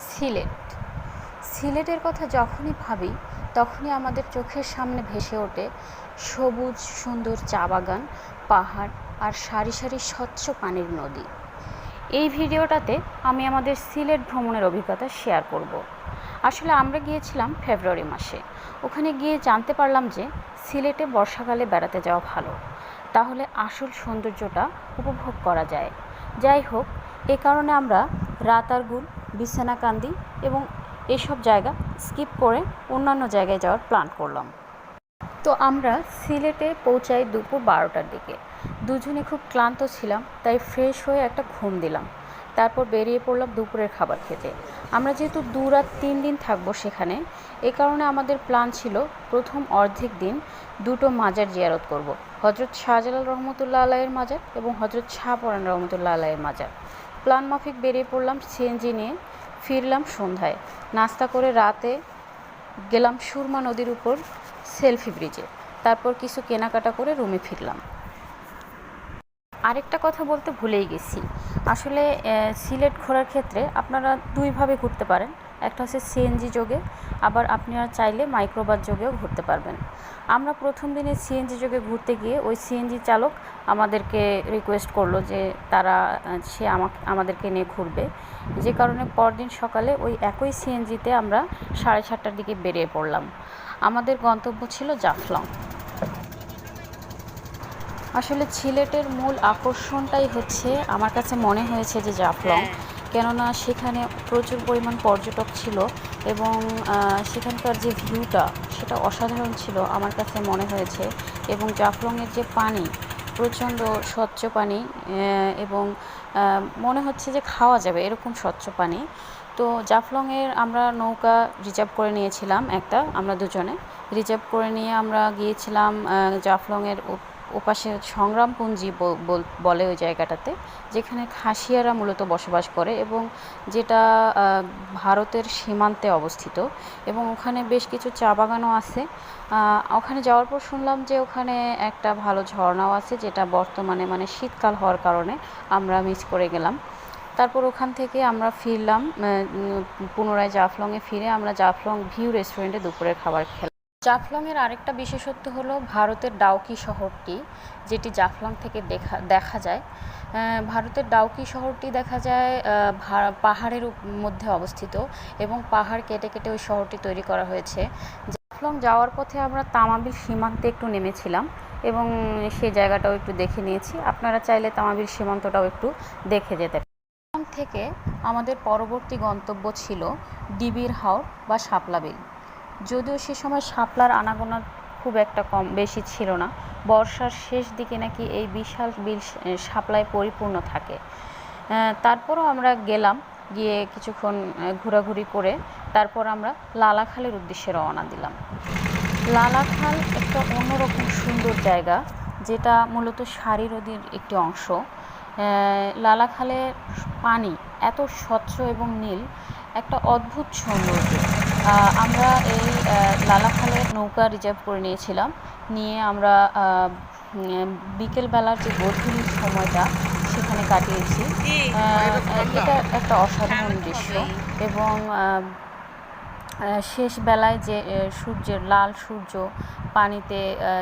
সিলেট। সিলেটের কথা যখনই ভাবি, তখনই আমাদের চোখের সামনে ভেসে ওঠে সবুজ, সুন্দর চা বাগান, পাহাড় আর সারি সারি স্বচ্ছ পানির নদী। এই ভিডিওটাতে আমি আমাদের সিলেট ভ্রমণের অভিজ্ঞতা শেয়ার করব। আসলে আমরা গিয়েছিলাম ফেব্রুয়ারি মাসে। ওখানে গিয়ে জানতে পারলাম যে সিলেটে বর্ষাকালে বেড়াতে যাওয়া ভালো। তাহলে আসল সৌন্দর্যটা উপভোগ করা যায়। যাই হোক, এ কারণে আমরা রাতারগুল বিছানাকান্দি এবং এসব জায়গা স্কিপ করে অন্যান্য জায়গায় যাওয়ার প্ল্যান করলাম। তো আমরা সিলেটে পৌঁছাই দুপুর বারোটার দিকে। দুজনে খুব ক্লান্ত ছিলাম, তাই ফ্রেশ হয়ে একটা ঘুম দিলাম। তারপর বেরিয়ে পড়লাম দুপুরের খাবার খেতে। আমরা যেহেতু দু রাত তিন দিন থাকব সেখানে, এ কারণে আমাদের প্ল্যান ছিল প্রথম অর্ধেক দিন দুটো মাজার জিয়ারত করব। হজরত শাহজালাল রহমতুল্লাহ আলাইয়ের মাজার এবং হজরত শাহপরান রহমতুল্লাহ আলাইয়ের মাজার। প্ল্যান মাফিক বেরিয়ে পড়লাম সিএনজি নিয়ে। ফিরলাম সন্ধ্যায়। নাস্তা করে রাতে গেলাম সুরমা নদীর উপর সেলফি ব্রিজে। তারপর কিছু কেনাকাটা করে রুমে ফিরলাম। আরেকটা কথা বলতে ভুলেই গেছি। আসলে সিলেট ঘোরার ক্ষেত্রে আপনারা দুইভাবে ঘুরতে পারেন। একটা হচ্ছে সিএনজি যোগে, আবার আপনারা চাইলে মাইক্রোবাস যোগেও ঘুরতে পারবেন। আমরা প্রথম দিনে সিএনজি যোগে ঘুরতে গিয়ে ওই সিএনজি চালক আমাদেরকে রিকোয়েস্ট করল যে তারা, সে আমাকে, আমাদেরকে নিয়ে ঘুরবে। যে কারণে পরদিন সকালে ওই একই সিএনজিতে আমরা সাড়ে সাতটার দিকে বেরিয়ে পড়লাম। আমাদের গন্তব্য ছিল জাফলং। আসলে সিলেটের মূল আকর্ষণটাই হচ্ছে, আমার কাছে মনে হয়েছে যে জাফলং। কেননা সেখানে প্রচুর পরিমাণ পর্যটক ছিল এবং সেখানকার যে ভিউটা সেটা অসাধারণ ছিল আমার কাছে মনে হয়েছে এবং জাফলংয়ের যে পানি, প্রচণ্ড স্বচ্ছ পানি এবং মনে হচ্ছে যে খাওয়া যাবে এরকম স্বচ্ছ পানি। তো জাফলংয়ের আমরা নৌকা রিজার্ভ করে নিয়েছিলাম একটা, আমরা দুজনে। রিজার্ভ করে নিয়ে আমরা গিয়েছিলাম জাফলংয়ের ওপাশে সংগ্রামপুঞ্জি বল- ওই জায়গাটাতে, যেখানে খাসিয়ারা মূলত বসবাস করে এবং যেটা ভারতের সীমান্তে অবস্থিত এবং ওখানে বেশ কিছু চা বাগানও আছে। ওখানে যাওয়ার পর শুনলাম যে ওখানে একটা ভালো ঝর্ণাও আছে, যেটা বর্তমানে মানে শীতকাল হওয়ার কারণে আমরা মিস করে গেলাম। তারপর ওখান থেকে আমরা ফিরলাম পুনরায় জাফলংয়ে ফিরে আমরা জাফলং ভিউ রেস্টুরেন্টে দুপুরের খাবার খেলাম। জাফলংয়ের আরেকটা বিশেষত্ব হলো ভারতের ডাউকি শহরটি, যেটি জাফলং থেকে দেখা দেখা যায়। ভারতের ডাউকি শহরটি দেখা যায় পাহাড়ের মধ্যে অবস্থিত এবং পাহাড় কেটে কেটে ওই শহরটি তৈরি করা হয়েছে। জাফলং যাওয়ার পথে আমরা তামাবিল সীমান্তে একটু নেমেছিলাম এবং সেই জায়গাটাও একটু দেখে নিয়েছি। আপনারা চাইলে তামাবিল সীমান্তটাও একটু দেখে যেতে থেকে আমাদের পরবর্তী গন্তব্য ছিল ডিবির হাওর বা শাপলা বিল। যদিও সে সময় শাপলার আনাগোনা খুব একটা কম, বেশি ছিল না। বর্ষার শেষ দিকে নাকি এই বিশাল বিল শাপলায় পরিপূর্ণ থাকে। তারপরও আমরা গেলাম, গিয়ে কিছুক্ষণ ঘোরাঘুরি করে তারপর আমরা লালাখালের উদ্দেশ্যে রওনা দিলাম। লালাখাল একটা অন্যরকম সুন্দর জায়গা, যেটা মূলত সারি নদীর একটি অংশ। লালাখালের পানি এত স্বচ্ছ এবং নীল, একটা অদ্ভুত সৌন্দর্য। আমরা এই লালাখালে নৌকা রিজার্ভ করে নিয়েছিলাম। নিয়ে আমরা বিকেলবেলার যে গধূলির সময়টা সেখানে কাটিয়েছি। এটা একটা অসাধারণ দৃশ্য। এবং শেষ বেলায় যে সূর্যের লাল সূর্য পানিতে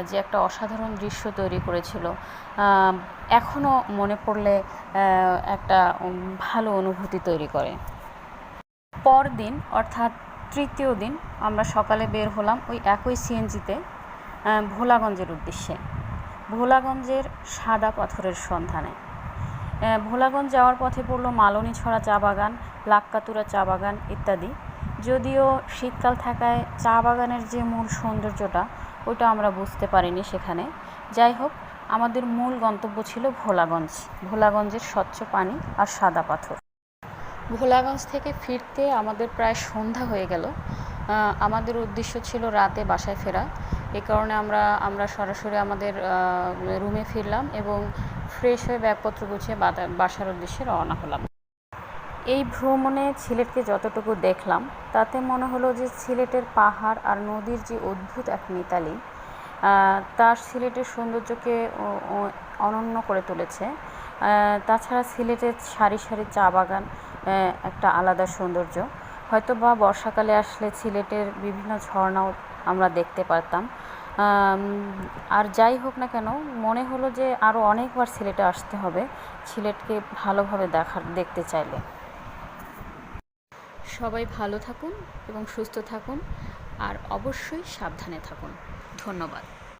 যে একটা অসাধারণ দৃশ্য তৈরি করেছিল এখনও মনে পড়লে একটা ভালো অনুভূতি তৈরি করে। পরদিন অর্থাৎ তৃতীয় দিন আমরা সকালে বের হলাম ওই একই সিএনজিতে ভোলাগঞ্জের উদ্দেশ্যে। ভোলাগঞ্জের সাদা পাথরের সন্ধানে। ভোলাগঞ্জ যাওয়ার পথে পড়ল মালনী ছড়া চা বাগান, লাক্কাতুরা চা বাগান ইত্যাদি। যদিও শীতকাল থাকায় চা বাগানের যে মূল সৌন্দর্যটা, ওইটা আমরা বুঝতে পারিনি সেখানে। যাই হোক, আমাদের মূল গন্তব্য ছিল ভোলাগঞ্জ। ভোলাগঞ্জের স্বচ্ছ পানি আর সাদা পাথর। ভোলাগঞ্জ থেকে ফিরতে আমাদের প্রায় সন্ধ্যা হয়ে গেল। আমাদের উদ্দেশ্য ছিল রাতে বাসায় ফেরা। এ কারণে আমরা আমরা সরাসরি আমাদের রুমে ফিরলাম এবং ফ্রেশ হয়ে ব্যাগপত্র গুছিয়ে বাসার উদ্দেশ্যে রওনা হলাম। এই ভ্রমণে সিলেটকে যতটুকু দেখলাম, তাতে মনে হলো যে সিলেটের পাহাড় আর নদীর যে অদ্ভুত এক মিতালি তার সিলেটের সৌন্দর্যকে অনন্য করে তুলেছে। তাছাড়া সিলেটের সারি সারি চা বাগান একটা আলাদা সৌন্দর্য। হয়তো বা বর্ষাকালে আসলে সিলেটের বিভিন্ন ঝর্ণাও আমরা দেখতে পারতাম। আর যাই হোক না কেন, মনে হলো যে আরও অনেকবার সিলেটে আসতে হবে, সিলেটকে ভালোভাবে দেখার, দেখতে চাইলে। সবাই ভালো থাকুন এবং সুস্থ থাকুন, আর অবশ্যই সাবধানে থাকুন। ধন্যবাদ।